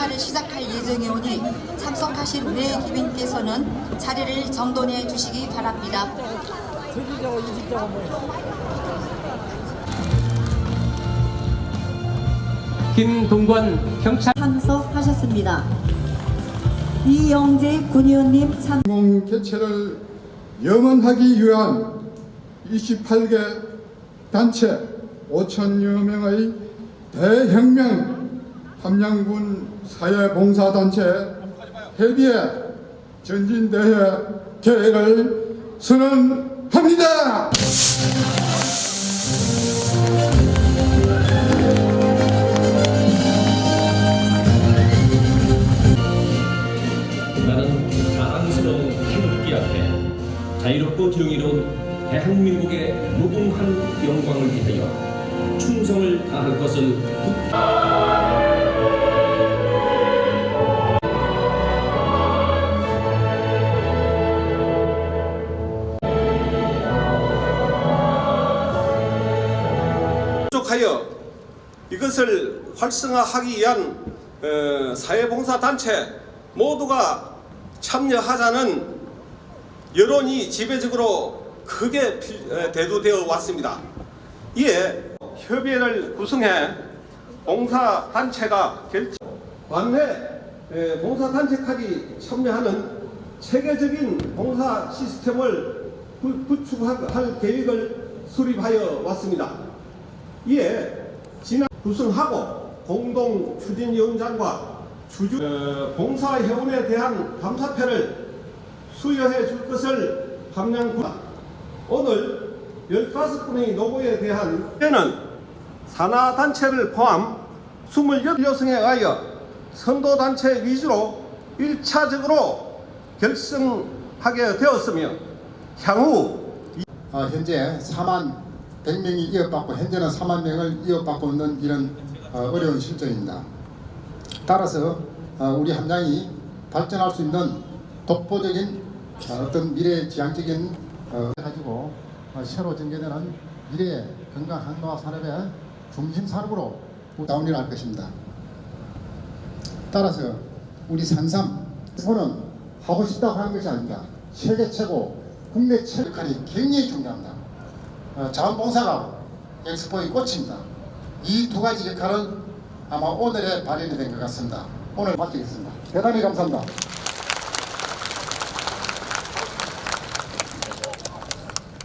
행사를 시작할 예정에 오니 참석하신 외기민께서는 자리를 정돈해 주시기 바랍니다. 김동관 경찰 참석하셨습니다. 이영재 군의원님 참 개최를 영원하기 위한 28개 단체 5천여 명의 대혁명 함양군 사회봉사단체 협의회 전진대회 개회를 선언합니다. 나는 자랑스러운 태극기 앞에 자유롭고 정의로운 대한민국의 무궁한 영광을 위하여 충성을 다할 것을 굳- 이것을 활성화하기 위한 어, 사회봉사단체 모두가 참여하자는 여론이 지배적으로 크게 필- 에, 대두되어 왔습니다. 이에 협의회를 구성해 봉사단체가 결정 관내 에, 봉사단체까지 참여하는 체계적인 봉사 시스템을 구- 구축할 계획을 수립하여 왔습니다. 이에 구성하고 공동 추진위원장과 주주 어, 봉사회원에 대한 감사패를 수여해 줄 것을 함양군 오늘 15분의 노고에 대한 때는 산하단체를 포함 28여성에 의하여 선도단체 위주로 1차적으로 결성하게 되었으며 향후 어, 현재 4만 100명이 이어받고 현재는 4만 명을 이어받고 있는 이런 어, 어려운 실정입니다. 따라서 어, 우리 함양이 발전할 수 있는 독보적인 어, 어떤 미래 지향적인 어, 가지고 어, 새로 전개되는 미래의 건강 한노화 산업의 중심 산업으로 다운을 할 것입니다. 따라서 우리 산삼 오는 하고 싶다고 하는 것이 아닙니다. 세계 최고, 국내 최고 역할이 굉장히 중요합니다. 어, 자원봉사가 엑스포의 꽃입니다. 이 두 가지 역할은 아마 오늘에 발현이 된 것 같습니다. 오늘 마치겠습니다. 대단히 감사합니다.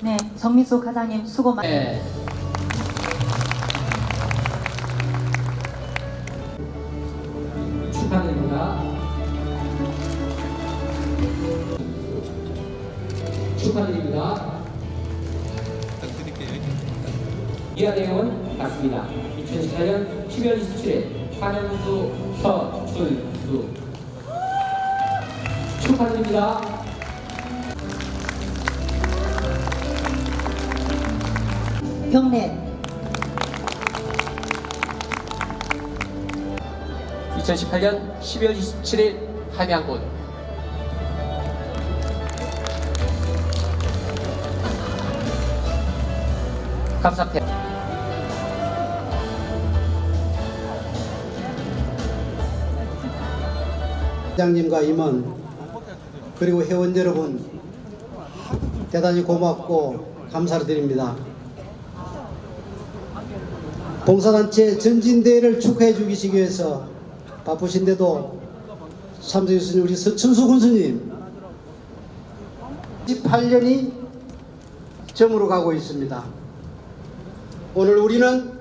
네, 정민수 과장님 수고 많. 네. 축하드립니다. 축하드립니다. 이하 내용은 같습니다. 2018년 10월 27일 한영수 서출수 축하드립니다. 경례 2018년 12월 27일 함양군 감사패 회장님과 임원 그리고 회원 여러분 대단히 고맙고 감사를 드립니다. 봉사단체 전진대회를 축하해 주기 위해서 바쁘신데도 참석해 주신 우리 서천수 군수님 18년이 점으로 가고 있습니다. 오늘 우리는